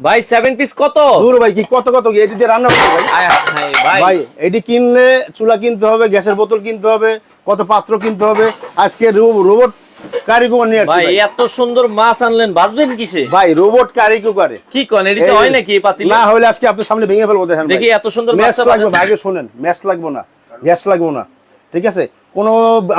ভাই seven piece কত? দূর ভাই কি কত কত? কি এদিকে রান্না করতে ভাই। ভাই ভাই। এটি কিনলে চুলা কিনতে হবে গ্যাসের বোতল কিনতে হবে কত পাত্র কিনতে হবে আজকে রোবট কারিকুমার নিয়ে ভাই। এত সুন্দর মাছ আনলেন বাঁচবেন কিসে? ভাই রোবট কারিকুকারে কি কন এটি তো হয় নাকি এই পাতিলে? না হলে আজকে আপনার সামনে ভেঙে ফেলব দেখেন দেখি এত সুন্দর বাচ্চা লাগবে আগে শুনেন ম্যাচ লাগবো না গ্যাস লাগবো না। ঠিক আছে? কোনো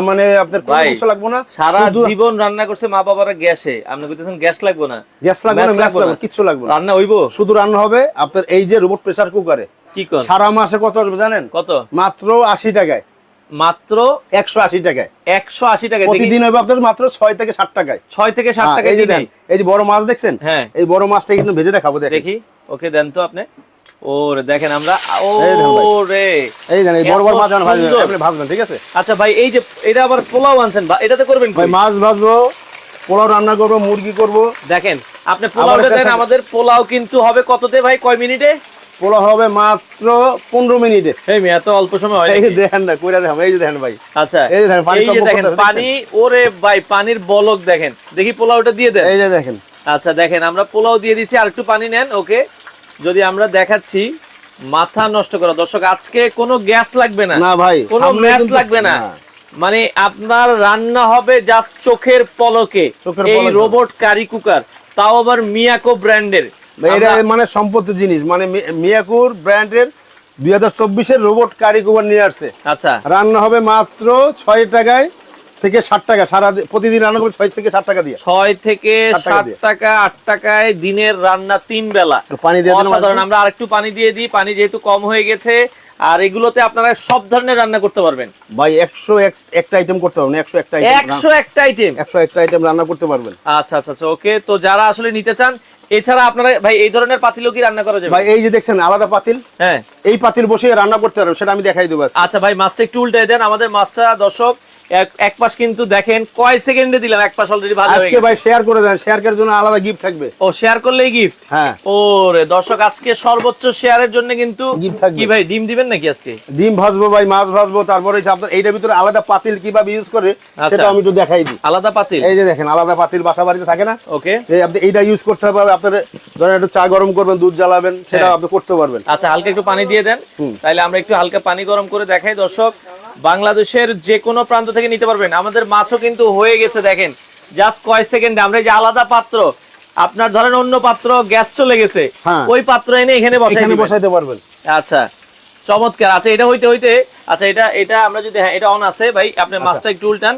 মানে আপনার কোনো কিছু লাগবো না। সারা জীবন রান্না করছে মা বাবারা গ্যাসে। আপনি কইতেছেন গ্যাস লাগবে না। গ্যাস লাগবে না ম্যাচ লাগবে। কিচ্ছু লাগবে না। রান্না হইবো? শুধু রান্না হবে আপনার এই যে রোবট প্রেসার কুকারে কি কন? সারা মাসে কত আসবে জানেন? কত? মাত্র আশি টাকায়। মাত্র একশো আশি টাকায়। একশো আশি টাকা প্রতিদিন হবে আপনার মাত্র ছয় থেকে ষাট টাকায়। ছয় থেকে ষাট টাকায় টাকা এই যে দেন এই যে বড় মাছ দেখছেন? হ্যাঁ। এই বড় মাছটা কিন্তু ভেজে দেখাবো দেখি। ওকে দেন তো আপনি। ওরে দেখেন আমরা। ওরে। এই এই বড় বড় মাছ ভাজবেন আপনি ভাজবেন ঠিক আছে? আচ্ছা ভাই এই যে এটা আবার পোলাও আনছেন বা- এটাতে করবেন ভাই মাছ ভাজবো পোলাও রান্না করব মুরগি করব। দেখেন আপনি পোলাওটা দেন আমাদের পোলাও কিন্তু হবে কততে ভাই কয় মিনিটে? পোলাও হবে মাত্র পনেরো মিনিটে। এই মেয়ে এত অল্প সময় হয় এই দেখেন না কইরা দেখেন এই যে দেখেন ভাই। আচ্ছা এই যে দেখেন, পানি এই যে দেখেন পানি ওরে ভাই পানির বলক দেখেন। দেখি পোলাওটা দিয়ে দেন। এই যে দেখেন। আচ্ছা দেখেন আমরা পোলাও দিয়ে দিচ্ছি আর একটু পানি নেন ওকে? যদি আমরা দেখাচ্ছি মাথা নষ্ট করা। দর্শক আজকে কোনো গ্যাস লাগবে না। না ভাই কোনো কিন্তু- লাগবে না। মানে আপনার রান্না হবে জাস্ট চোখের পলকে। এই রোবট কারি কুকার তাও আবার মিয়াকো ব্র্যান্ডের এটা মানে সম্পত্তি জিনিস। মানে মিয়াকুর ব্র্যান্ডের দুই হাজার চব্বিশের রোবট কারিকুমার নিয়ে আসছে। আচ্ছা। রান্না হবে মাত্র ছয় টাকায় থেকে ষাট টাকা সারা প্রতিদিন রান্না করবে ছয় থেকে ষাট টাকা দিয়ে। ছয় থেকে ষাট টাকা আট টাকায় দিনের রান্না তিন বেলা। পানি দিয়ে অসাধারণ আমরা আরেকটু পানি দিয়ে দিই পানি যেহেতু কম হয়ে গেছে আর এগুলোতে আপনারা সব ধরনের রান্না করতে পারবেন। ভাই একশো এক একটা আইটেম করতে পারবেন একশো একটা একশো একটা আইটেম একশো একটা আইটেম রান্না করতে পারবেন। আচ্ছা আচ্ছা আচ্ছা ওকে তো যারা আসলে নিতে চান এছাড়া আপনারা ভাই এই ধরনের পাতিলও কি রান্না করা যাবে? ভাই এই যে দেখছেন আলাদা পাতিল। হ্যাঁ। এই পাতিল বসে রান্না করতে পারবেন সেটা আমি দেখাই দেবো আচ্ছা ভাই মাছটা একটু উল্টে দেন আমাদের মাছটা দর্শক এক পাশ কিন্তু দেখেন কয় সেকেন্ডে দিলাম এক পাশ অলরেডি ভালো আজকে ভাই শেয়ার করে দেন শেয়ার করার জন্য আলাদা গিফট থাকবে? ও শেয়ার করলেই গিফট হ্যাঁ। ওরে দর্শক আজকে সর্বোচ্চ শেয়ারের জন্য কিন্তু কি ভাই ডিম দিবেন নাকি আজকে? ডিম ভাজবো ভাই মাছ ভাজবো তারপরে আপনার এইটার ভিতরে আলাদা পাতিল কীভাবে ইউজ করে আচ্ছা। সেটা আমি একটু দেখাই দিই। আলাদা পাতিল? এই যে দেখেন আলাদা পাতিল বাসা বাড়িতে থাকে না? ওকে। আপনি এইটা ইউজ করতে হবে আপনার ধরেন একটু চা গরম করবেন দুধ জ্বালাবেন সেটা হ্যাঁ। আপনি করতে পারবেন। আচ্ছা হালকা একটু পানি দিয়ে দেন। তাহলে আমরা একটু হালকা পানি গরম করে দেখাই দর্শক। বাংলাদেশের যে কোনো প্রান্ত থেকে নিতে পারবেন। আমাদের মাছও কিন্তু হয়ে গেছে দেখেন। জাস্ট কয় সেকেন্ডে আমরা যে আলাদা পাত্র আপনার ধরেন অন্য পাত্র গ্যাস চলে গেছে। হ্যাঁ। ওই পাত্র এনে এখানে বসাই এখানে বসাইতে পারবেন। আচ্ছা চমৎকার। আচ্ছা এটা হইতে হইতে আচ্ছা এটা এটা আমরা যদি হ্যাঁ এটা অন আছে ভাই আপনি আচ্ছা। মাছটা একটু উল্টান।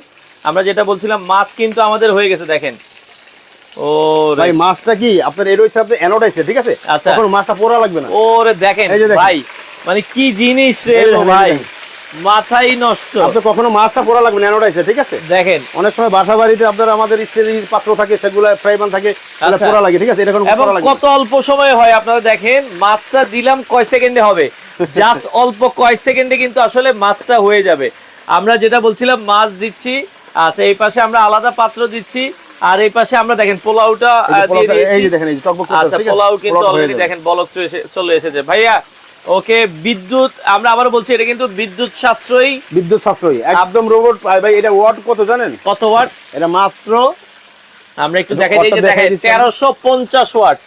আমরা যেটা বলছিলাম মাছ কিন্তু আমাদের হয়ে গেছে দেখেন। ও ভাই মাছটা কি? আপনার এর হচ্ছে আপনার অ্যানোডাইসে ঠিক আছে? আচ্ছা। তখন মাছটা পোড়া লাগবে না। ওরে দেখেন। ভাই মানে কি জিনিস রে ভাই। মাথাই নষ্ট। আপনি কখনো মাছটা পোড়া লাগবে না অ্যানোডাইসে ঠিক আছে? দেখেন। অনেক সময় বাসা বাড়িতে আপনার আমাদের স্টিলের পাত্র থাকে সেগুলো ফ্রাই প্যান থাকে সেগুলো আচ্ছা। পোড়া লাগে ঠিক আছে? এটা কোনো পোড়া লাগবে না। কত অল্প সময় হয় আপনারা দেখেন মাছটা দিলাম কয় সেকেন্ডে হবে? জাস্ট অল্প কয় সেকেন্ডে কিন্তু আসলে মাছটা হয়ে যাবে। আমরা যেটা বলছিলাম মাছ দিচ্ছি আচ্ছা এই পাশে আমরা আলাদা পাত্র দিচ্ছি আর এই পাশে আমরা দেখেন পোলাওটা দিয়ে দিয়েছি। আচ্ছা পোলাও কিন্তু অলরেডি দেখেন বলক চলে এসেছে। ভাইয়া ওকে বিদ্যুৎ আমরা আবার বলছি এটা কিন্তু বিদ্যুৎ সাশ্রয়ী। বিদ্যুৎ সাশ্রয়ী। একদম রোবট ভাই এটা ওয়াট কত জানেন? কত ওয়াট এটা মাত্র আমরা একটু দেখাই দিই, যে দেখাই দেখেন দিচ্ছি। তেরোশো পঞ্চাশ ওয়াট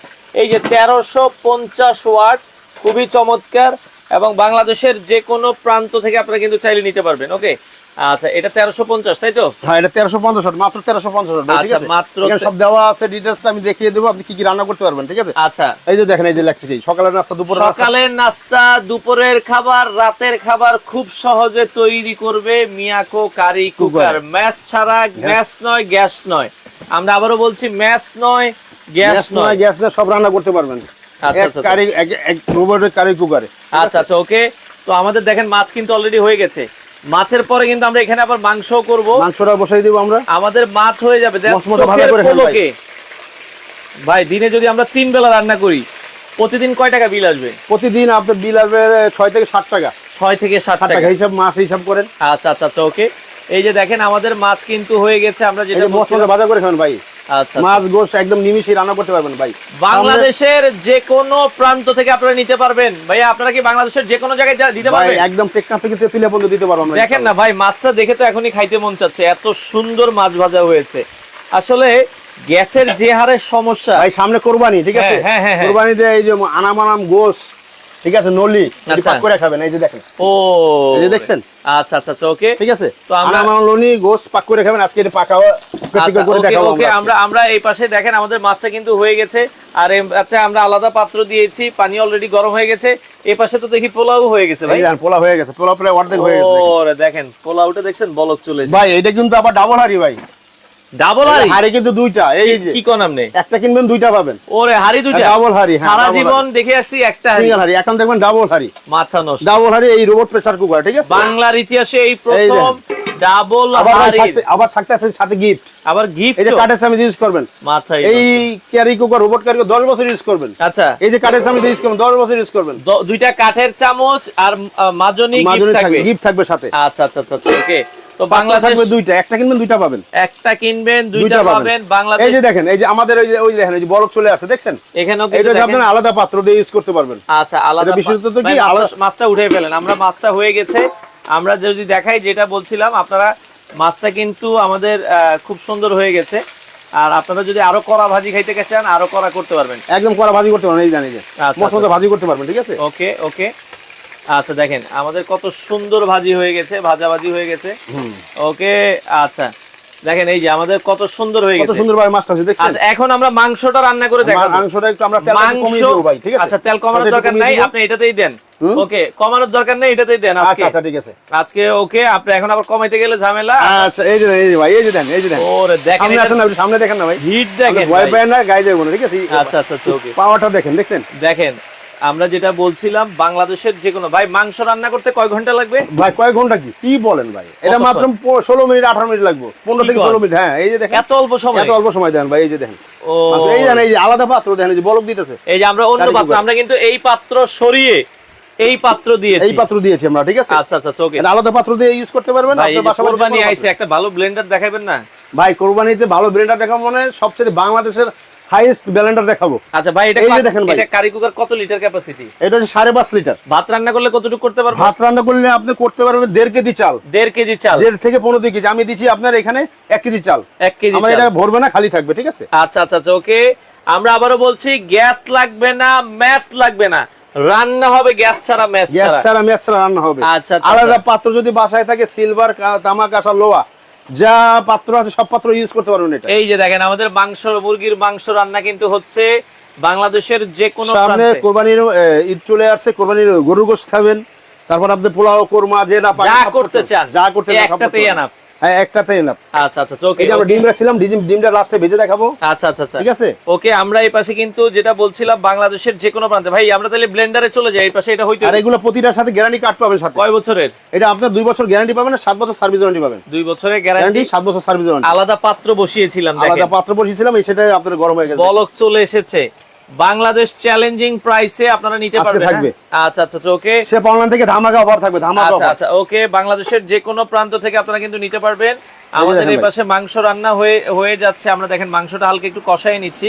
এই যে তেরোশো পঞ্চাশ ওয়াট খুবই চমৎকার এবং বাংলাদেশের যে কোনো প্রান্ত থেকে আপনারা কিন্তু চাইলে নিতে পারবেন ওকে আচ্ছা এটা তেরোশো পঞ্চাশ তাই তো? হ্যাঁ এটা তেরোশো পঞ্চাশ মাত্র তেরোশো পঞ্চাশ ঠিক আচ্ছা, আছে? মাত্র সব দেওয়া আছে ডিটেলসটা আমি দেখিয়ে দেবো আপনি কি কি রান্না করতে পারবেন ঠিক আছে? আচ্ছা। এই যে দেখেন এই যে কি সকালের নাস্তা দুপুরের নাস্তা। সকালের নাস্তা দুপুরের খাবার রাতের খাবার খুব সহজে তৈরি করবে মিয়াকো কারি কুকার। ম্যাচ ছাড়া ম্যাচ নয় গ্যাস নয়। আমরা আবারও বলছি ম্যাচ নয় গ্যাস গ্যাস নয় গ্যাস নয় সব রান্না করতে পারবেন। আচ্ছা, আচ্ছা, কারি এক- এক রোবটের কারি কুকারে আচ্ছা আচ্ছা ওকে। তো আমাদের দেখেন মাছ কিন্তু অলরেডি হয়ে গেছে। মাছের পরে কিন্তু আমরা এখানে আবার মাংস করব। মাংসটা বসাই দেবো আমরা। আমাদের মাছ হয়ে যাবে। খান ভাই। দিনে যদি আমরা তিন বেলা রান্না করি প্রতিদিন কয় টাকা বিল আসবে? প্রতিদিন আপনার বিল আসবে ছয় থেকে ষাট টাকা। ছয় থেকে ষাট টাকা। হিসাব মাছ হিসাব করেন। আচ্ছা আচ্ছা আচ্ছা ওকে। এই যে দেখেন আমাদের মাছ কিন্তু হয়ে গেছে আমরা যেটা মশলা ভাজা করে খাবেন ভাই। মাছ গোশ একদম নিমিশে রান্না করতে পারবেন ভাই। বাংলাদেশের যে কোনো প্রান্ত থেকে আপনারা নিতে পারবেন। ভাইয়া আপনারা কি বাংলাদেশের যে কোনো জায়গায় দিতে ভাই পারবেন? একদম টেকনাফ থেকে তেতুলিয়া পর্যন্ত দিতে পারব আমরা দেখেন না ভাই মাছটা দেখে তো এখনই খাইতে মন চাচ্ছে। এত সুন্দর মাছ ভাজা হয়েছে। আসলে গ্যাসের যে হারে সমস্যা ভাই সামনে কোরবানি ঠিক আছে? হ্যাঁ, হ্যাঁ, হ্যাঁ। কোরবানিতে এই যে আনাম আনাম গোস ঠিক আছে নলি আচ্ছা। পাক করে খাবেন এই যে দেখেন। ও। এই যে দেখছেন? আচ্ছা আচ্ছা আচ্ছা ওকে। ঠিক আছে? তো আমরা- আনাম নলি গোস পাক করে খাবেন আজকে এটা পাকা করে ওকে দেখাবো ওকে আমরা। আমরা আমরা এই পাশে দেখেন আমাদের মাছটা কিন্তু হয়ে গেছে। আর এতে আমরা আলাদা পাত্র দিয়েছি পানি অলরেডি গরম হয়ে গেছে। এই পাশে তো দেখি পোলাও হয়ে গেছে ভাই। দেখেন পোলা হয়ে গেছে পোলা প্রায় অর্ধেক হয়ে গেছে। ওরে দেখেন পোলাওটা দেখছেন বলক চলে ভাই এটা কিন্তু আবার ডাবল হাড়ি ভাই। ডাবল হাড়ি? হাড়ি কিন্তু দুইটা এই যে কি কোন আপনি? একটা কিনবেন দুইটা পাবেন। ওরে হাড়ি দুইটা? ডাবল হাড়ি হ্যাঁ সারা জীবন দেখে আসছি একটা হাড়ি। সিঙ্গেল হাড়ি এখন দেখবেন ডাবল হাড়ি। মাথা নষ্ট। ডাবল হাড়ি এই রোবট প্রেসার কুকার ঠিক আছে? বাংলার ইতিহাসে এই প্রথম ডাবল আবার হাড়ি সাথে- আবার সাথে আছে সাথে গিফট আবার গিফট এই যে কাঠের সামনে ইউজ করবেন। মাথায় এই ক্যারি কুকার রোবট ক্যারি দশ বছর ইউজ করবেন। আচ্ছা। এই যে কাঠের সামনে ইউজ করবেন দশ বছর ইউজ করবেন। দুইটা কাঠের চামচ আর মাজনি গিফট থাকবে গিফট থাকবে সাথে। আচ্ছা আচ্ছা আচ্ছা ওকে তো বাংলাদেশ থাকবে দুইটা একটা কিনবেন দুইটা পাবেন। একটা কিনবেন দুইটা পাবেন। বাংলাদেশ এই যে দেখেন এই যে আমাদের ওই যে ওই দেখেন যে বলক চলে আসছে দেখছেন? এখানেও কিন্তু দেখেন- আপনার আলাদা পাত্র দিয়ে ইউজ করতে পারবেন। আচ্ছা আলাদা বিশেষত তো কি মাছটা- উঠে ফেলেন। আমরা মাছটা হয়ে গেছে। আমরা যদি দেখাই যেটা বলছিলাম আপনারা মাছটা কিন্তু আমাদের খুব সুন্দর হয়ে গেছে। আর আপনারা যদি আরও কড়া ভাজি খাইতে চান আরও কড়া করতে পারবেন। একদম করা ভাজি করতে পারবেন এই জানি যে। আচ্ছা, মশলা ভাজি করতে পারবেন ঠিক আছে? ওকে ওকে। আচ্ছা দেখেন আমাদের কত সুন্দর ভাজি হয়ে গেছে ভাজা ভাজি হয়ে গেছে। ওকে আচ্ছা দেখেন এই যে আমাদের কত সুন্দর হয়ে গেছে। সুন্দর ভাবে মাছটা হচ্ছে দেখছেন? আচ্ছা এখন আমরা মাংসটা রান্না করে দেখাবো। মাংসটা একটু আমরা তেল কমিয়ে দেবো ভাই ঠিক আছে? আচ্ছা তেল কমানোর দরকার নাই আপনি এটাতেই দেন। ওকে কমানোর দরকার নেই এটাতেই দেন আজকে। আচ্ছা ঠিক আছে। আজকে ওকে আপনি এখন আবার কমাইতে গেলে ঝামেলা। আচ্ছা এই যে এই যে ভাই এই যে দেন এই যে দেন। ওরে দেখেন সামনে আসেন না আপনি সামনে দেখেন না ভাই। হিট দেখেন ভয়। পায় না গায়ে যাব না ঠিক আছে? আচ্ছা আচ্ছা আচ্ছা ওকে। পাওয়ারটা দেখেন দেখছেন? দেখেন আমরা যেটা বলছিলাম বাংলাদেশের যে কোনো ভাই মাংস রান্না করতে কয় ঘণ্টা লাগবে? ভাই কয় ঘণ্টা কি? কি বলেন ভাই? এটা মাত্র ষোলো মিনিট আঠারো মিনিট লাগবে। পনেরো থেকে? ষোলো মিনিট হ্যাঁ এই যে দেখেন। এত অল্প সময়? এত অল্প সময় দেন ভাই এই যে দেখেন। ও। এই দেন এই যে আলাদা পাত্র দেখেন এই যে বলক দিতেছে। এই যে আমরা অন্য পাত্র আমরা কিন্তু এই পাত্র সরিয়ে এই পাত্র দিয়েছি। এই পাত্র দিয়েছি আমরা ঠিক আছে? আচ্ছা আচ্ছা ওকে। আলাদা পাত্র দিয়ে ইউজ করতে পারবেন আপনার যে বাসা কোরবানি আইছে একটা ভালো ব্লেন্ডার দেখাবেন না? ভাই কোরবানিতে ভালো ব্লেন্ডার দেখাবো মানে সবচেয়ে বাংলাদেশের হাইয়েস্ট ব্লেন্ডার দেখাবো। আচ্ছা ভাই এটা এই যে দেখেন ভাই। এটা কারি কুকার কত লিটার ক্যাপাসিটি এটা হচ্ছে সাড়ে পাঁচ লিটার ভাত রান্না করলে কতটুকু করতে পারব? ভাত রান্না করলে আপনি করতে পারবেন দেড় কেজি চাল। দেড় কেজি চাল। থেকে পনেরো দুই কেজি। আমি দিচ্ছি আপনার এখানে এক কেজি চাল। এক কেজি আমার এটা ভরবে না খালি থাকবে ঠিক আছে? আচ্ছা আচ্ছা আচ্ছা ওকে। আমরা আবারও বলছি গ্যাস লাগবে না ম্যাচ লাগবে না। রান্না হবে গ্যাস ছাড়া ম্যাচ গ্যাস ছাড়া। ছাড়া ছাড়া রান্না হবে। আচ্ছা, আচ্ছা, আলাদা পাত্র যদি বাসায় থাকে সিলভার তামা কাঁসা লোহা যা পাত্র আছে সব পাত্র ইউজ করতে পারবেন এটা। এই যে দেখেন আমাদের মাংস মুরগির মাংস রান্না কিন্তু হচ্ছে বাংলাদেশের যে কোনো সামনে কোরবানির ঈদ চলে আসছে কোরবানির গরু গোশ খাবেন। তারপর আপনি পোলাও কোরমা যে না পারেন যা করতে চান, যা করতে চান, একটাতেই। হ্যাঁ একটাতেই এনাফ আচ্ছা আচ্ছা ওকে এই যে আমরা ডিম রাখছিলাম ডিম ডিমটা লাস্টে ভেজে দেখাবো। আচ্ছা আচ্ছা আচ্ছা। ঠিক আছে? ওকে আমরা এই পাশে কিন্তু যেটা বলছিলাম বাংলাদেশের যে কোনো প্রান্তে। ভাই আমরা তাহলে ব্লেন্ডারে চলে যাই এই পাশে এটা হইতে আর এগুলো প্রতিটার সাথে গ্যারান্টি কার্ড পাবেন সাথে। কয় বছরের? এটা আপনার দুই বছর গ্যারান্টি পাবেন আর সাত বছর সার্ভিস ওয়ারেন্টি পাবেন। দুই বছরের গ্যারান্টি বছর সার্ভিস ওয়ারেন্টি আলাদা পাত্র বসিয়েছিলাম আলাদা পাত্র বসিয়েছিলাম এই সেটাই আপনার গরম হয়ে গেছে। বলক চলে এসেছে। বাংলাদেশ চ্যালেঞ্জিং প্রাইসে আপনারা নিতে পারবেন থাকবে। হ্যাঁ? আচ্ছা আচ্ছা ওকে। সে অনলাইন থেকে ধামাকা অফার থাকবে ধামাকা আচ্ছা আচ্ছা ওকে। বাংলাদেশের যে কোনো প্রান্ত থেকে আপনারা কিন্তু নিতে পারবেন। আমাদের এই পাশে মাংস রান্না হয়ে হয়ে যাচ্ছে। আমরা দেখেন মাংসটা হালকা একটু কষাই নিচ্ছি।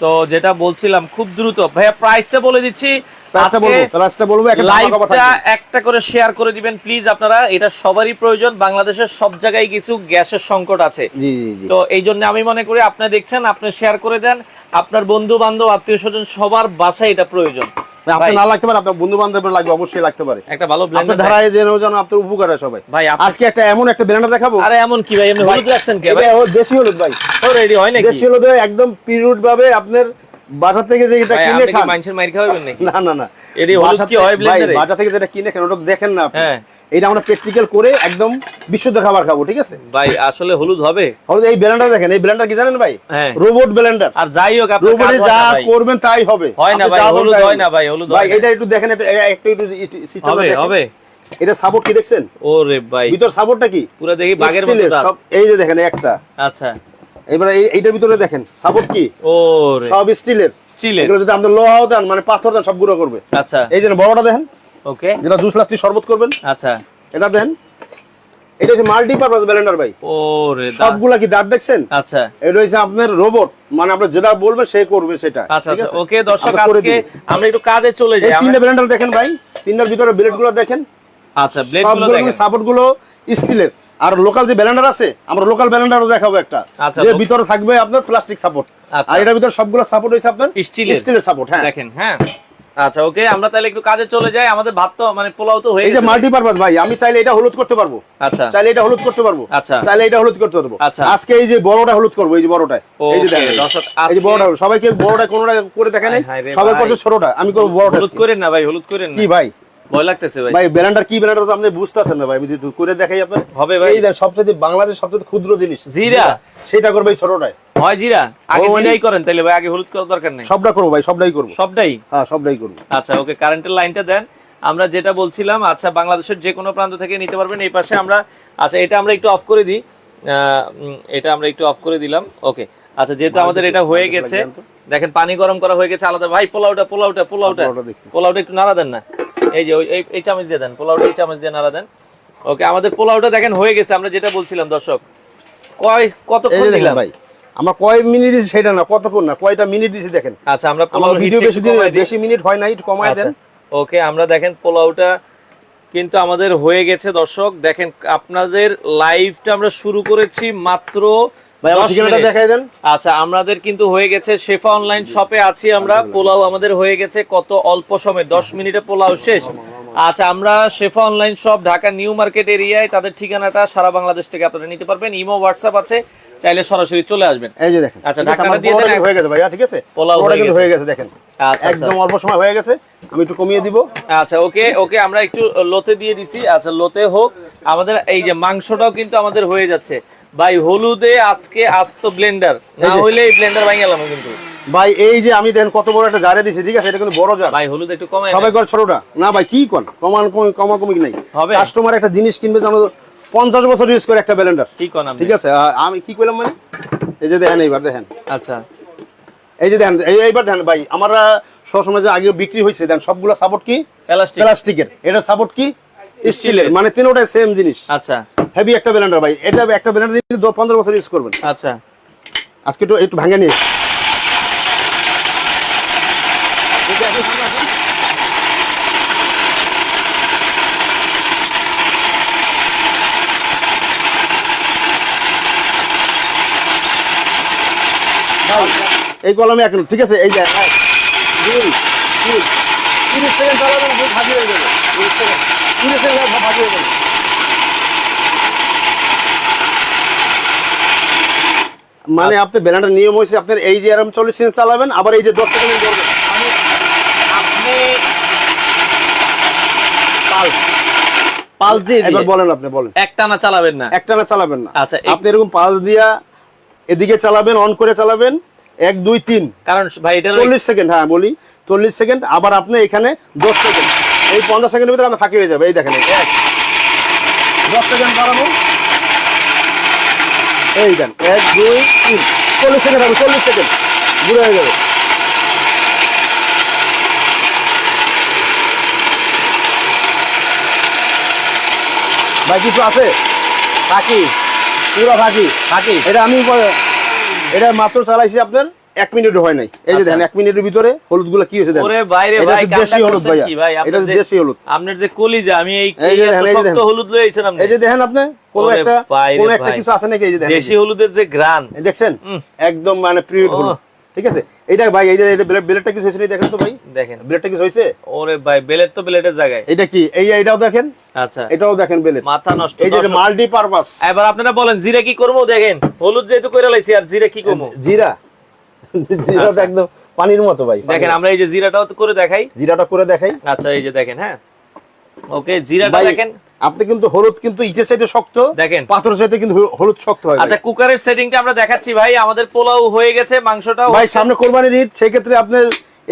তো যেটা বলছিলাম খুব দ্রুত। ভাইয়া প্রাইসটা বলে দিচ্ছি। রাস্তা বলব রাস্তা বলব একটা ধামাকা অফার লাইভটা একটা করে শেয়ার করে দিবেন প্লিজ আপনারা এটা সবারই প্রয়োজন বাংলাদেশের সব জায়গায় কিছু গ্যাসের সংকট আছে। জি জি জি। তো এই জন্য আমি মনে করি আপনি দেখছেন আপনি শেয়ার করে দেন আপনার বন্ধু বান্ধব আত্মীয় স্বজন সবার বাসায় এটা প্রয়োজন। আপনি না লাগতে পারে আপনার বন্ধু বান্ধবের লাগবে অবশ্যই লাগতে পারে। একটা ভালো ব্লেন্ডার ধারায় যেন যেন আপনার উপকার হয় সবাই। ভাই আজকে একটা এমন একটা ব্লেন্ডার দেখাবো। আরে এমন কি ভাই? এমনি হলুদ রাখছেন কে ভাই দেশি হলুদ ভাই। ও রেডি হয় নাকি? দেশি হলুদ একদম পিরিয়ড ভাবে আপনার বাজার থেকে যে এটা কিনে খান? মানুষের মাইর খাওয়াবেন নাকি? না না না। হলুদ কি হয় এ? বাজার থেকে যেটা কিনে খান ওটা দেখেন না আপনি। হ্যাঁ। এটা আমরা প্র্যাকটিক্যাল করে একদম বিশুদ্ধ খাবার খাব ঠিক আছে? ভাই আসলে হলুদ হবে? হলুদ এই ব্লেন্ডার দেখেন এই ব্লেন্ডার কি জানেন ভাই? হ্যাঁ। রোবট ব্লেন্ডার আর যাই হোক আপনার রোবটে যা করবেন তাই হবে। হয় না ভাই, হলুদ হয় না ভাই, হলুদ ভাই এটা একটু দেখেন একটু একটু সিস্টেম হবে হবে। এটা সাপোর্ট কি দেখছেন? ওরে ভাই। ভিতর সাপোর্টটা কি? পুরো দেখি বাঘের মতো এই যে দেখেন একটা। আচ্ছা। এবার এইটার ভিতরে দেখেন সাপোর্ট কি? ওরে। সব স্টিলের। স্টিলের। এগুলো যদি আপনি লোহাও দেন মানে পাথর দেন সব গুঁড়ো করবে। আচ্ছা। এই যে বড়টা দেখেন। ওকে। যেটা জুস লাস্টি শরবত করবেন। আচ্ছা। এটা দেন। এটা হচ্ছে মাল্টিপারপাস ব্লেন্ডার ভাই। ওরে সবগুলা কি দাঁত দেখছেন? আচ্ছা। এটা হচ্ছে আপনার রোবট মানে আপনার যেটা বলবেন সে করবে সেটা। আচ্ছা আচ্ছা। ওকে দর্শক করে আজকে আমরা একটু কাজে চলে যাই। তিনটা ব্লেন্ডার দেখেন ভাই। তিনটার ভিতরে ব্লেডগুলো দেখেন। আচ্ছা ব্লেডগুলো দেখেন। সাপোর্টগুলো স্টিলের। আর লোকাল যে ব্যালেন্ডার আছে আমরা লোকাল ব্যালেন্ডারও দেখাবো একটা। আচ্ছা, যে ভিতরে থাকবে আপনার প্লাস্টিক সাপোর্ট আচ্ছা। আর এটার ভিতরে সবগুলো সাপোর্ট হয়েছে আপনার স্টিলের। স্টিলের সাপোর্ট হ্যাঁ। দেখেন হ্যাঁ। আচ্ছা ওকে আমরা তাহলে একটু কাজে চলে যাই। আমাদের ভাত তো মানে পোলাও তো হয়ে এই যে গেছে। মাল্টিপারপাস ভাই আমি চাইলে এটা হলুদ করতে পারব। আচ্ছা। চাইলে এটা হলুদ করতে পারব। আচ্ছা। চাইলে এটা হলুদ করতে পারব। আচ্ছা। আজকে এই যে বড়টা হলুদ করব এই যে বড়টা। এই যে দেখেন। এই যে বড়টা। সবাইকে বড়টা কোনোটা করে দেখে নাই। সবাই করছে ছোটটা। আমি করব বড়টা হলুদ। করেন না ভাই হলুদ করেন না। কি ভাই? ভয় লাগতেছে ভাই। ভাই ব্যালেন্ডার কি তো আপনি বুঝতেছেন না ভাই আমি করে দেখাই আপনার। হবে ভাই। এই সবচেয়ে বাংলাদেশ সবচেয়ে ক্ষুদ্র জিনিস। জিরা। সেটা করবে ছোটটায় হয় জিরা? আগে মানে- জিরাই করেন তাহলে ভাই আগে হলুদ করার দরকার নেই। সবটা করব ভাই সবটাই করব। সবটাই? হ্যাঁ সবটাই করব। আচ্ছা ওকে কারেন্টের লাইনটা দেন। আমরা যেটা বলছিলাম আচ্ছা বাংলাদেশের যে কোনো প্রান্ত থেকে নিতে পারবেন এই পাশে আমরা আচ্ছা এটা আমরা একটু অফ করে দিই। এটা আমরা একটু অফ করে দিলাম। ওকে আচ্ছা যেহেতু আমাদের এটা হয়ে গেছে দেখেন পানি গরম করা হয়ে গেছে আলাদা। ভাই পোলাওটা পোলাওটা পোলাওটা। পোলাওটা একটু নাড়া দেন না। এই যে ওই- এই চামচ দিয়ে দেন পোলাওটা এই চামচ দিয়ে নাড়া দেন। ওকে আমাদের পোলাওটা দেখেন হয়ে গেছে আমরা যেটা বলছিলাম দর্শক। কয় কতক্ষণ দিলাম? ভাই আমরা কয় মিনিট দিছি সেটা না কতক্ষণ না কয়টা মিনিট দিছি দেখেন। আচ্ছা আমরা আমার পোলাও ভিডিও বেশি দিন বেশি মিনিট হয় না একটু কমায় দেন। ওকে আমরা দেখেন পোলাওটা কিন্তু আমাদের হয়ে গেছে দর্শক। দেখেন আপনাদের লাইভটা আমরা শুরু করেছি মাত্র ভাই আমার 10 ঠিকানাটা মিনিট। দেখাই দেন। আচ্ছা আমাদের কিন্তু হয়ে গেছে শেফা অনলাইন শপে আছি আমরা। পোলাও আমাদের হয়ে গেছে কত অল্প সময়। দশ মিনিটে পোলাও শেষ। আচ্ছা আমরা Shefa online shop Dhaka new market এরিয়ায় তাদের ঠিকানাটা সারা বাংলাদেশ থেকে আপনারা নিতে পারবেন। ইমো হোয়াটসঅ্যাপ আছে চাইলে সরাসরি চলে আসবেন। এই যে দেখেন। আচ্ছা, আমার দিয়ে দেন হয়ে গেছে ভাইয়া ঠিক আছে? পোলাও হয়ে কিন্তু গেছে। হয়ে গেছে দেখেন। আচ্ছা একদম আচ্ছা অল্প সময় হয়ে গেছে আমি একটু কমিয়ে দিব। আচ্ছা ওকে ওকে আমরা একটু লোতে দিয়ে দিছি। আচ্ছা লোতে হোক আমাদের এই যে মাংসটাও কিন্তু আমাদের হয়ে যাচ্ছে। ভাই হলুদে আজকে আস্ত ব্লেন্ডার না হইলে এই ব্লেন্ডার ভাঙে গেলাম কিন্তু। ভাই এই যে আমি দেখেন কত বড় একটা জারে দিছি ঠিক আছে? এটা কিন্তু বড় জার। ভাই হলুদ একটু কমায় সবাই করে ছোটটা না। ভাই কি কোন? কমান কম- কমা নাই। হবে? কাস্টমার একটা জিনিস কিনবে জানো পঞ্চাশ বছর ইউজ করে একটা ব্লেন্ডার কি কোন ঠিক আছে? আমি কি করলাম মানে? এই যে দেখেন এইবার দেখেন। আচ্ছা। এই যে দেখেন এই এইবার দেখেন ভাই আমরা সবসময় যে আগে বিক্রি হয়েছে দেখেন সবগুলো সাপোর্ট কি? প্লাস্টিক প্লাস্টিকের এটা সাপোর্ট কি? স্টিলের মানে তিনোটাই সেম জিনিস। আচ্ছা। হেভি একটা ব্লেন্ডার ভাই। এটা একটা ব্লেন্ডার নিয়ে পনেরো বছর ইউজ করবেন। আচ্ছা। আজকে একটু একটু ভাঙে নিয়ে এই কলমে এখন ঠিক আছে? এই যে এক, দুই তিন তিরিশ সেকেন্ড চালাবেন হয়ে যাবে। তিরিশ সেকেন্ড। ভাগি হয়ে যাবে মানে আপনি ব্যানারটা নিয়ম হয়েছে আপনার এই যে এরকম চল্লিশ সেকেন্ড চালাবেন আবার এই যে দশ সেকেন্ড করবেন আপনি পালস দিয়ে এবার বলেন আপনি বলেন। একটানা চালাবেন না। একটানা চালাবেন না। আচ্ছা, আপনি এরকম পালস দিয়া এদিকে চালাবেন অন করে চালাবেন এক দুই তিন। কারণ ভাই এটা চল্লিশ সেকেন্ড হ্যাঁ বলি। চল্লিশ সেকেন্ড আবার আপনি এখানে দশ সেকেন্ড। এই পঞ্চাশ সেকেন্ডের ভিতরে আপনার ফাঁকি হয়ে যাবে। এই দেখেন এক দশ সেকেন্ড বাড়াবো। এই দেন এক দুই তিন চল্লিশ সেকেন্ড হবে চল্লিশ সেকেন্ড। ঘুরে হয়ে যাবে। ভাই কিছু আছে? বাকি পুরো ফাঁকি। বাকি এটা আমি এটা মাত্র চালাইছি আপনার। এক মিনিট হয় নাই। এই যে আচ্ছা। দেখেন এক মিনিটের ভিতরে হলুদগুলা কি হয়েছে দেখেন? ওরে বাইরে ভাই দেশি হলুদ ভাইয়া। এটা দেশি হলুদ। আপনার যে কলিজা আমি এই শক্ত। হলুদ লইছেন আপনি? এই যে দেখেন আপনি কোন একটা কোন একটা। কিছু আছে নাকি? এই যে দেখেন। দেশি হলুদের যে গ্রান দেখছেন? একদম মানে হলুদ। ঠিক আছে? এটা ভাই এই যে এটা ব্লেড ব্লেডটা কিছু হয়েছে দেখেন তো ভাই? দেখেন। ব্লেডটা কিছু হয়েছে? ওরে ভাই বেলেট তো বেলেটের জায়গায়। এটা কি? এই এটাও দেখেন? আচ্ছা। এটাও দেখেন ব্লেড। মাথা নষ্ট এই যে মাল্টি পারপাস এবার আপনারা বলেন জিরা কি করব? দেখেন হলুদ যেহেতু কইরা লাইছি আর জিরা কি করব? জিরা? জিরা তো একদম পানির মতো ভাই আচ্ছা। দেখেন আমরা এই যে জিরাটাও তো করে দেখাই। জিরাটা করে দেখাই। আচ্ছা এই যে দেখেন হ্যাঁ। ওকে জিরাটা দেখেন। আপনি কিন্তু হলুদ কিন্তু ইটের সাইডে শক্ত দেখেন। পাথরের সাইডে কিন্তু হলুদ শক্ত হয় আচ্ছা কুকারের সেটিংটা আমরা দেখাচ্ছি ভাই। আমাদের পোলাও হয়ে গেছে মাংসটাও ভাই সামনে কোরবানির ঈদ সেই ক্ষেত্রে আপনার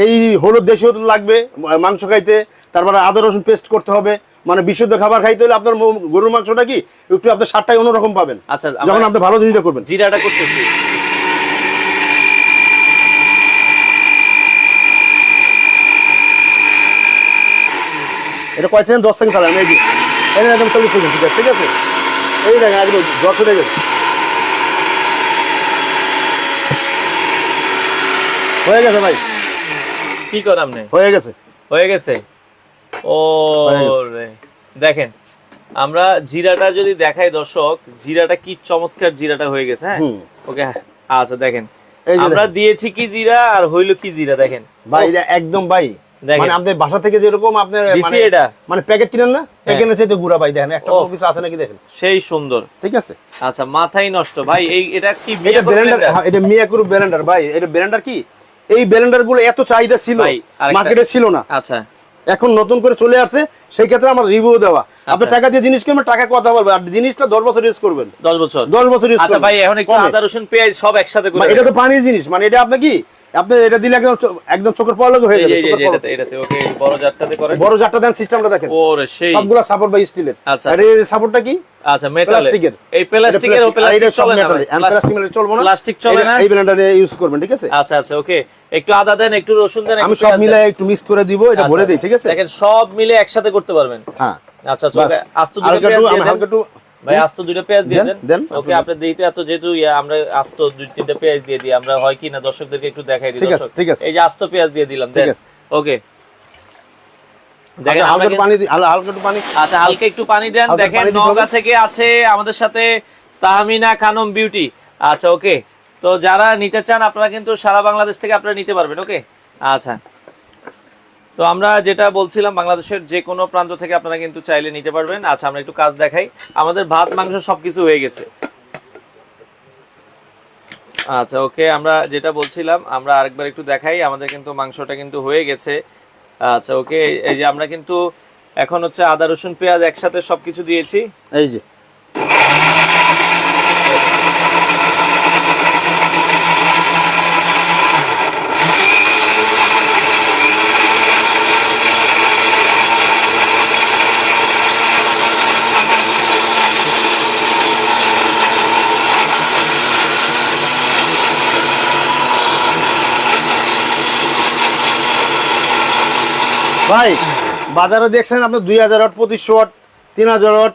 এই হলুদ দেশি হলুদ লাগবে মাংস খাইতে। তারপরে আদা রসুন পেস্ট করতে হবে। মানে বিশুদ্ধ খাবার খাইতে হলে আপনার গরুর মাংসটা কি একটু আপনার স্বাদটাই অন্যরকম পাবেন। আচ্ছা যখন আপনি ভালো জিনিসটা করবেন। জিরাটা করতেছি। এটা কয় সেকেন্ড? দশ সেকেন্ড চালান এই যে এটা একদম চল্লিশ সেকেন্ড ঠিক আছে ঠিক আছে? এই দেখেন একদম দশ হয়ে গেছে। হয়ে গেছে ভাই। কি কর আপনি? হয়ে গেছে। হয়ে গেছে? ও রে দেখেন আমরা জিরাটা যদি দেখাই দর্শক জিরাটা কি চমৎকার জিরাটা হয়ে গেছে হ্যাঁ। ওকে আচ্ছা দেখেন আমরা দিয়েছি কি জিরা আর হইল কি জিরা দেখেন। ভাই একদম ভাই। মানে বাসা থেকে যেরকম আপনার মানে এটা? মানে প্যাকেট কিনেন না? প্যাকেটের চাইতে গুড়া ভাই দেখেন একটা। কিছু আছে নাকি দেখেন? সেই সুন্দর। ঠিক আছে? আচ্ছা মাথাই নষ্ট। ভাই এই এটা কি এটা blender? এটা? মিয়াকুরু ব্লেন্ডার ভাই এটা ব্লেন্ডার কি? এই ব্লেন্ডারগুলো এত চাহিদা ছিল মার্কেটে ছিল না। আচ্ছা। এখন নতুন করে চলে আসছে সেই ক্ষেত্রে আমার রিভিউ দেওয়া। আপনি আচ্ছা। টাকা দিয়ে জিনিস কিনবেন টাকা কথা বলবেন আর জিনিসটা দশ বছর ইউজ করবেন। দশ বছর। দশ বছর ইউজ আচ্ছা ভাই এখন একটু আদা রসুন পেঁয়াজ সব একসাথে করে এটা তো পানির জিনিস মানে এটা আপনি কি? আপনি এটা দিলে একদম একদম চোখের হয়ে যাবে চোখের। এটাতে ওকে বড় জারটাতে করেন? বড় জারটা দেন সিস্টেমটা দেখেন। ওরে সেই। সবগুলা সাপোর্ট বাই স্টিলের আচ্ছা, আর এই সাপোর্টটা কি? আচ্ছা মেটালের প্লাস্টিকের। এই প্লাস্টিকের ও প্লাস্টিক চলে না। প্লাস্টিক মেলে চলবো না। প্লাস্টিক চলে না? এই ব্লেন্ডারে ইউজ করবেন ঠিক আছে? আচ্ছা আচ্ছা ওকে। একটু আদা দেন একটু রসুন দেন আমি সব মিলে একটু মিক্স করে দিব এটা আচ্ছা, ভরে দিই ঠিক আছে? দেখেন সব মিলে একসাথে করতে পারবেন। হ্যাঁ। আচ্ছা আচ্ছা আস্ত দুটো পেঁয়াজ দিয়ে দেন। হালকা ভাই আস্ত দুটো পেঁয়াজ দিয়ে দেন, ওকে আপনি দিতে এত যেহেতু আমরা আস্ত দুই তিনটা পেঁয়াজ দিয়ে দিই আমরা হয় কি না দর্শকদেরকে একটু দেখাই দিই ঠিক আছে। এই যে আস্ত পেঁয়াজ দিয়ে দিলাম ঠিক দেন। আছে। ওকে। আচ্ছা, দেখেন হালকা একটু পানি হালকা একটু পানি। আচ্ছা হালকা একটু পানি দেন। দেখেন নওগাঁ থেকে আছে আমাদের সাথে তাহমিনা খানম বিউটি। আচ্ছা ওকে। তো যারা নিতে চান আপনারা কিন্তু সারা বাংলাদেশ থেকে আপনারা নিতে পারবেন ওকে? আচ্ছা। তো আমরা যেটা বলছিলাম, বাংলাদেশের যে কোনো প্রান্ত থেকে আপনারা কিন্তু চাইলে নিতে পারবেন। আচ্ছা আমরা একটু কাজ দেখাই। আমাদের ভাত, মাংস সবকিছু হয়ে গেছে। আচ্ছা ওকে, আমরা যেটা বলছিলাম, আমরা আরেকবার একটু দেখাই। আমাদের কিন্তু মাংসটা কিন্তু হয়ে গেছে। আচ্ছা ওকে, এই যে আমরা কিন্তু এখন হচ্ছে আদা, রসুন, পেঁয়াজ একসাথে সবকিছু দিয়েছি। এই যে। ভাই বাজারে দেখছেন আপনি দুই হাজার ওয়াট পঁচিশশো ওয়াট তিন হাজার ওয়াট?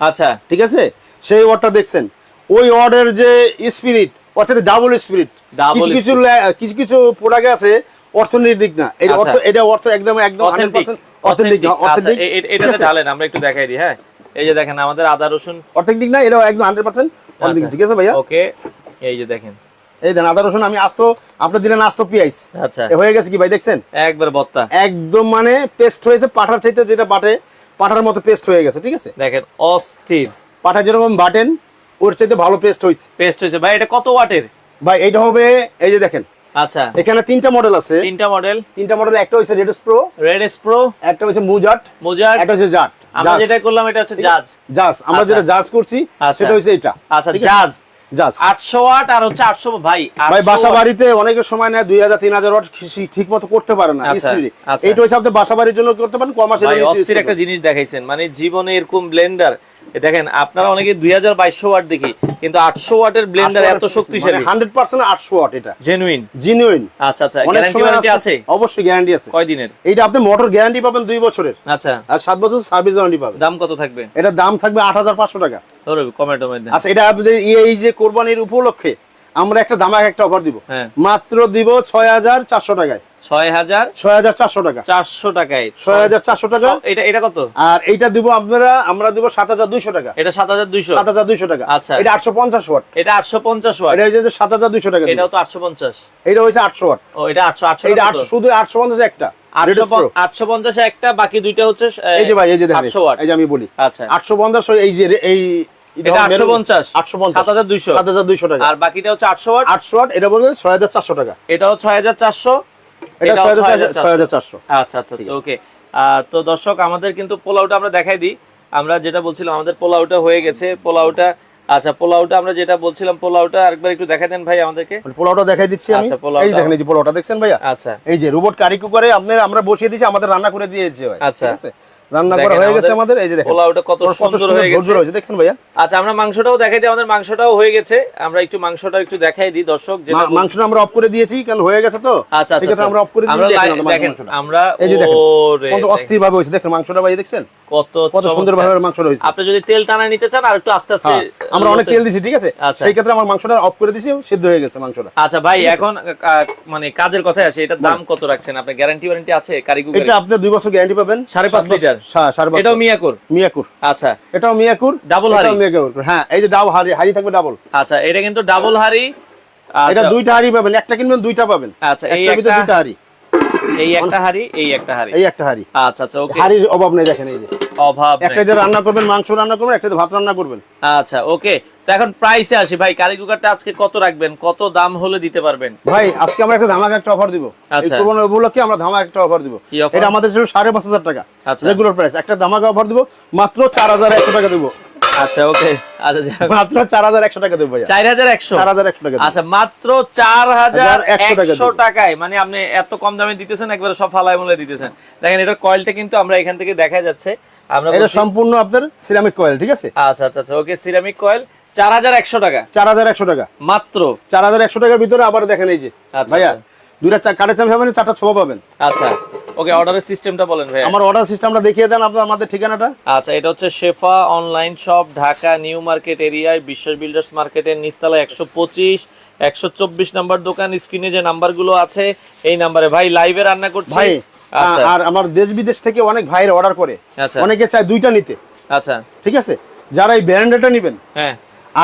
আচ্ছা ঠিক আছে? সেই ওয়ার্ডটা দেখছেন। ওই ওয়ার্ডের যে স্পিরিট সাথে ডাবল স্পিরিট কিছু কিছু কিছু কিছু প্রোডাক্ট আছে অর্থনৈতিক না। এটা আচ্ছা। অর্থ এটা অর্থ একদম একদম পার্সেন্ট অথেন্টিক আচ্ছা এ- এটাতে ঢালেন আমরা একটু দেখাই দিই হ্যাঁ? এই যে দেখেন আমাদের আদা রসুন। অথেন্টিক না এটা একদম হান্ড্রেড পার্সেন্ট আচ্ছা। ঠিক আছে ভাইয়া? ওকে এই যে দেখেন। এই দেন আদা রসুন আমি আস্ত আপনি দিলেন আস্ত পিয়াইস আচ্ছা। হয়ে গেছে কি ভাই দেখছেন? একবার বত্তা। একদম মানে পেস্ট হয়েছে পাঠার চাইতে যেটা বাটে পাঠার মতো পেস্ট হয়ে গেছে ঠিক আছে? দেখেন অস্থির। পাঠা যেরকম বাটেন ওর চাইতে ভালো পেস্ট হয়েছে পেস্ট হয়েছে। ভাই এটা কত ওয়াটের? ভাই এইটা হবে এই যে দেখেন। আচ্ছা। এখানে তিনটা মডেল আছে। তিনটা মডেল তিনটা মডেল একটা হচ্ছে রেডস প্রো রেড প্রো একটা হচ্ছে মুজাট মোজার একটা হচ্ছে জাট আমরা যেটা করলাম এটা হচ্ছে জাজ জাজ আমরা আচ্ছা। যেটা জাজ করছি আচ্ছা। সেটা হচ্ছে এটা আচ্ছা জাজ আটশো আট আর হচ্ছে আটশো ভাই ভাই বাসা বাড়িতে অনেকের সময় নেয় দুই হাজার তিন হাজার ওয়াট ঠিক মতো করতে পারে না আচ্ছা, আচ্ছা। এইটা হচ্ছে আপনি বাসা বাড়ির জন্য করতে পারেন কমার্শিয়াল একটা জিনিস দেখাইছেন। মানে জীবনে এরকম ব্লেন্ডার দেখেন আপনারা অনেকে দুই হাজার বাইশশো ওয়াট দেখি কিন্তু আটশো ওয়াটের ব্লেন্ডার এত শক্তিশালী। হান্ড্রেড পার্সেন্ট আটশো ওয়াট এটা। জেনুইন জেনুইন আচ্ছা আচ্ছা গ্যারান্টি আছে। অবশ্যই গ্যারান্টি আছে। কয় দিনের এটা আপনি মোটর গ্যারান্টি পাবেন দুই বছরের। আচ্ছা। আর সাত বছর সার্ভিস গ্যারান্টি পাবেন। দাম কত থাকবে? এটা দাম থাকবে আট হাজার পাঁচশো টাকা। ধরো কমেন্ট টমেন্ট আচ্ছা এটা আপনাদের এই যে কোরবানির উপলক্ষে আমরা একটা দামাক একটা অফার দিব। হ্যাঁ। মাত্র দিব ছয় হাজার চারশো টাকায়। ছয় হাজার ছয় হাজার চারশো টাকা। চারশো টাকায়। ছয় হাজার চারশো টাকা। এটা এটা কত? আর এইটা দিব আপনারা আমরা দিব সাত হাজার দুইশো টাকা। এটা সাত হাজার দুইশো। সাত হাজার দুইশো টাকা। আচ্ছা। এটা আটশো পঞ্চাশ ওয়াট। এটা আটশো পঞ্চাশ ওয়াট। এটা হচ্ছে সাত হাজার দুইশো টাকা দিব। এটাও তো আটশো পঞ্চাশ। এটা হচ্ছে আটশো ওয়াট। ও এটা আটশো আটশো এটা আটশো শুধু আটশো পঞ্চাশ একটা। আটশো পঞ্চাশে একটা বাকি দুইটা হচ্ছে এই যে ভাই এই যে আটশো ওয়াট। এই যে আমি বলি। আচ্ছা। আটশো পঞ্চাশ এই যে এই এটা টাকা। আর বাকিটা হচ্ছে ওয়াট। ওয়াট এটা বলতে টাকা। এটাও এটা আচ্ছা আচ্ছা আচ্ছা ওকে। তো দর্শক আমাদের কিন্তু পোলাওটা আমরা দেখাই দিই। আমরা যেটা বলছিলাম আমাদের পোলাওটা হয়ে গেছে। পোলাওটা আচ্ছা পোলাওটা আমরা যেটা বলছিলাম পোলাওটা আরেকবার একটু দেখা দেন ভাই আমাদেরকে। মানে পোলাওটা দেখাই দিচ্ছি আমি। আচ্ছা, এই দেখেন এই যে পোলাওটা দেখছেন ভাইয়া? আচ্ছা। এই যে রোবট কারি কুকারে আপনার আমরা বসিয়ে দিয়েছি আমাদের রান্না করে দিয়েছে ভাই। আচ্ছা। ঠিক আছে? রান্না করা হয়ে গেছে আমাদের এই যে দেখেন। পোলাওটা কত সুন্দর হয়ে গেছে। হয়েছে দেখছেন ভাইয়া? আচ্ছা আমরা মাংসটাও দেখাই দিই আমাদের মাংসটাও হয়ে গেছে। আমরা একটু মাংসটা একটু দেখাই দিই দর্শক যেটা মাংসটা আমরা অফ করে দিয়েছি কারণ হয়ে গেছে তো? আচ্ছা ঠিক আচ্ছা। আছে আমরা অফ করে দিয়েছি দেখেন। আমরা এই যে দেখেন কত অস্থির ভাবে হয়েছে দেখেন মাংসটা ভাই দেখছেন? কত কত সুন্দর ভাবে মাংসটা হয়েছে। আপনি যদি তেল টানা নিতে চান আর একটু আস্তে আস্তে হ্যাঁ, আমরা অনেক তেল দিছি ঠিক আছে? আচ্ছা। সেই ক্ষেত্রে আমার মাংসটা অফ করে দিয়েছি সিদ্ধ হয়ে গেছে মাংসটা। আচ্ছা ভাই এখন মানে কাজের কথায় আসে এটার দাম কত রাখছেন আপনার গ্যারান্টি ওয়ারেন্টি আছে কারিগর এটা আপনি দুই বছর গ্যারান্টি পাবেন। সাড়ে পাঁচ সাত বছর- লিটার। এটাও মিয়াকুর? মিয়াকুর। আচ্ছা। এটাও মিয়াকুর? Double হাড়ি। মিয়াকুর। হ্যাঁ এই যে ডাবল হাড়ি হাড়ি থাকবে ডাবল। আচ্ছা এটা কিন্তু ডাবল হাড়ি। এটা আচ্ছা। দুইটা হাড়ি পাবেন একটা কিনবেন দুইটা পাবেন। আচ্ছা এই একটা দুইটা হাড়ি। এই একটা হাড়ি এই একটা হাড়ি। এই একটা হাড়ি। আচ্ছা আচ্ছা ওকে। হাড়ির অভাব নেই দেখেন এই যে। অভাব। রান্না করবেন মাংস রান্না করবেন একটা ভাত রান্না করবেন। আচ্ছা ওকে। তো এখন প্রাইসে আসি। ভাই কারি কুকারটা আজকে কত রাখবেন? কত দাম হলে দিতে পারবেন? ভাই আজকে আমরা একটা ধামাকা একটা অফার দিব। এই আচ্ছা। কোরবানি উপলক্ষে আমরা ধামাকা একটা অফার দিব। এটা আমাদের ছিল সাড়ে পাঁচ হাজার টাকা। আচ্ছা। রেগুলার প্রাইস একটা ধামাকা অফার দিব মাত্র চার হাজার একশো টাকা দেবো। আচ্ছা ওকে আচ্ছা মাত্র চার হাজার একশো টাকা দেবো চার হাজার একশো? টাকা আচ্ছা মাত্র চার হাজার একশো টাকা একশো দিবেন। টাকায়। মানে আপনি এত কম দামে দিতেছেন একবারে সব ফালায় মূল্যে দিতেছেন। দেখেন এটার কয়েলটা কিন্তু আমরা এখান থেকে দেখা যাচ্ছে। আমরা এটা সম্পূর্ণ আপনার সিরামিক কয়েল ঠিক আছে? আচ্ছা আচ্ছা আচ্ছা ওকে সিরামিক কয়েল চার হাজার একশো টাকা। চার হাজার একশো টাকা। মাত্র? চার হাজার একশো টাকার ভিতরে আবার দেখেন এই যে। আচ্ছা, ভাইয়া আচ্ছা। দুইটা চা- কাঠের চামচ পাবেন চারটা ছোঁয়া পাবেন। আচ্ছা। ওকে অর্ডারের সিস্টেমটা বলেন ভাই আমার অর্ডার সিস্টেমটা দেখিয়ে দেন আপনার আমাদের ঠিকানাটা। আচ্ছা এটা হচ্ছে Shefa online shop Dhaka new market এরিয়ায় বিশ্বাস বিল্ডার্স মার্কেটের নিচতলা একশো পঁচিশ একশো চব্বিশ নাম্বার দোকান স্ক্রিনে যে নাম্বারগুলো আছে এই নাম্বারে ভাই লাইভে রান্না করছি। ভাই আর আমার দেশ বিদেশ থেকে অনেক ভাইরা অর্ডার করে। অনেকে চায় দুইটা নিতে। আচ্ছা। ঠিক আছে? যারা এই ব্র্যান্ডটা নেবেন হ্যাঁ।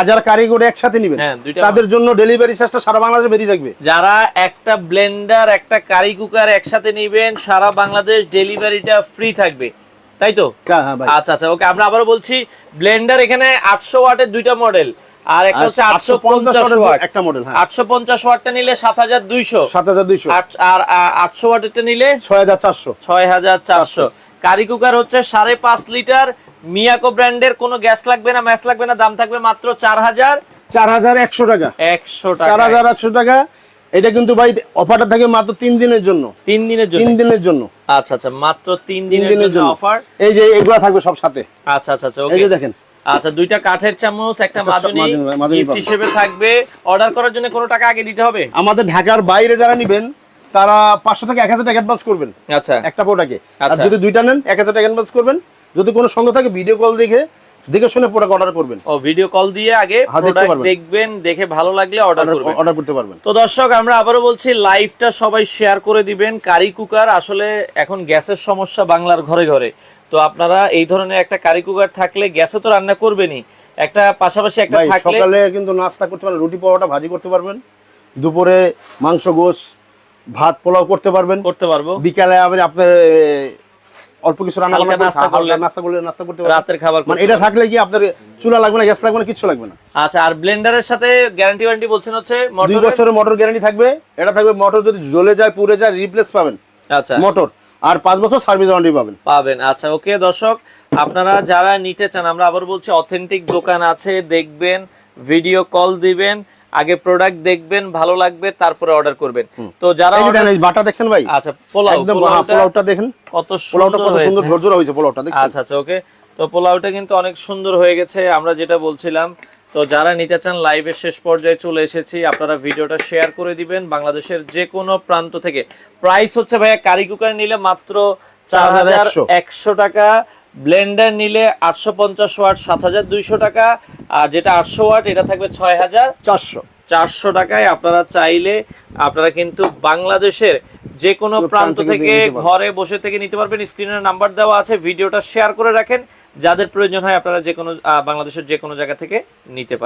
যারা কারিগর একসাথে নিবেন হ্যাঁ, তাদের জন্য ডেলিভারি চার্জটা সারা বাংলাদেশে বেরিয়ে থাকবে। যারা একটা ব্লেন্ডার একটা কারি কুকার একসাথে নিবেন সারা বাংলাদেশ ডেলিভারিটা ফ্রি থাকবে। তাই তো? হ্যাঁ হ্যাঁ আচ্ছা আচ্ছা ওকে আমরা আবারও বলছি ব্লেন্ডার এখানে আটশো ওয়াটের দুইটা মডেল আর একটা হচ্ছে আটশো পঞ্চাশ ওয়াট। একটা মডেল হ্যাঁ। আটশো পঞ্চাশ ওয়াটটা নিলে সাত হাজার দুইশো। সাত হাজার দুইশো। আর আটশো ওয়াটেরটা নিলে ছয় হাজার চারশো। ছয় হাজার চারশো। কারি কুকার হচ্ছে সাড়ে পাঁচ লিটার মিয়াকো ব্র্যান্ডের কোনো গ্যাস লাগবে না ম্যাচ লাগবে না দাম থাকবে মাত্র চার হাজার। চার হাজার একশো টাকা। একশো চার হাজার একশো টাকা। এটা কিন্তু ভাই অফারটা থাকে মাত্র তিন দিনের জন্য। তিন দিনের জন্য? তিন দিনের জন্য। আচ্ছা আচ্ছা মাত্র তিন দিনের জন্য অফার? এই যে এগুলা থাকবে সব সাথে। আচ্ছা আচ্ছা আচ্ছা এই যে দেখেন। আচ্ছা দুইটা কাঠের চামচ একটা মাজনি গিফট হিসেবে থাকবে। অর্ডার করার জন্য কোনো টাকা আগে দিতে হবে? আমাদের ঢাকার বাইরে যারা নেবেন তারা পাঁচশো থেকে এক হাজার টাকা অ্যাডভান্স করবেন। আচ্ছা। একটা প্রোডাক্টে আর আচ্ছা। যদি দুইটা নেন এক হাজার টাকা অ্যাডভান্স করবেন। যদি কোনো সঙ্গে থাকে ভিডিও কল দেখে দেখে শুনে প্রোডাক্ট অর্ডার করবেন। ও ভিডিও কল দিয়ে আগে হ্যাঁ, প্রোডাক্ট দেখবেন দেখে ভালো লাগলে অর্ডার করবেন। অর্ডার করতে পারবেন। তো দর্শক আমরা আবারও বলছি লাইভটা সবাই শেয়ার করে দিবেন। কারি কুকার আসলে এখন গ্যাসের সমস্যা বাংলার ঘরে ঘরে। তো আপনারা এই ধরনের একটা কারি কুকার থাকলে গ্যাসে তো রান্না করবেনই। একটা পাশাপাশি একটা থাকলে সকালে কিন্তু নাস্তা করতে পারবেন রুটি পরোটা ভাজি করতে পারবেন। দুপুরে মাংস গোস ভাত পোলাও করতে পারবেন। করতে পারব। বিকালে আবার আপনার অল্প কিছু রান্না বান্না নাস্তা নাস্তা করলে নাস্তা করলে নাস্তা করতে পারবেন। রাতের খাবার মানে এটা থাকলে কি আপনার চুলা লাগবে না গ্যাস লাগবে না কিছু লাগবে না? আচ্ছা আর ব্লেন্ডারের সাথে গ্যারান্টি ওয়ারেন্টি বলছেন হচ্ছে দুই মোটরের বছরের মোটর গ্যারান্টি থাকবে। এটা থাকবে মোটর যদি জ্বলে যায় পুড়ে যায় রিপ্লেস পাবেন। আচ্ছা। মোটর আর পাঁচ বছর সার্ভিস ওয়ারেন্টি পাবেন। পাবেন। আচ্ছা ওকে দর্শক আপনারা যারা নিতে চান আমরা আবার বলছি অথেন্টিক দোকান আছে দেখবেন ভিডিও কল দিবেন। আগে প্রোডাক্ট দেখবেন ভালো লাগবে তারপরে অর্ডার করবেন। তো যারা বাটা দেখছেন ভাই? আচ্ছা পোলাও একদম হ্যাঁ, পোলাওটা দেখেন। কত পোলাওটা সুন্দর কত সুন্দর হয়েছে। ঝরঝরা হয়েছে পোলাওটা দেখছেন? আচ্ছা আচ্ছা ওকে। তো পোলাওটা কিন্তু অনেক সুন্দর হয়ে গেছে আমরা যেটা বলছিলাম। তো যারা নিতে চান লাইভের শেষ পর্যায়ে চলে এসেছি আপনারা ভিডিওটা শেয়ার করে দিবেন। বাংলাদেশের যে কোনো প্রান্ত থেকে। প্রাইস হচ্ছে ভাইয়া কারি কুকার নিলে মাত্র চার হাজার একশো টাকা। ব্লেন্ডার নিলে আটশো পঞ্চাশ ওয়াট সাত হাজার দুইশো টাকা আর যেটা আটশো ওয়াট এটা থাকবে ছয় হাজার চারশো। চারশো টাকায় আপনারা চাইলে আপনারা কিন্তু বাংলাদেশের যে কোনো প্রান্ত থেকে। ঘরে বসে থেকে নিতে পারবেন। স্ক্রিনের নাম্বার দেওয়া আছে ভিডিওটা শেয়ার করে রাখেন। যাদের প্রয়োজন হয় আপনারা যে কোনো বাংলাদেশের যে কোনো জায়গা থেকে নিতে পারেন।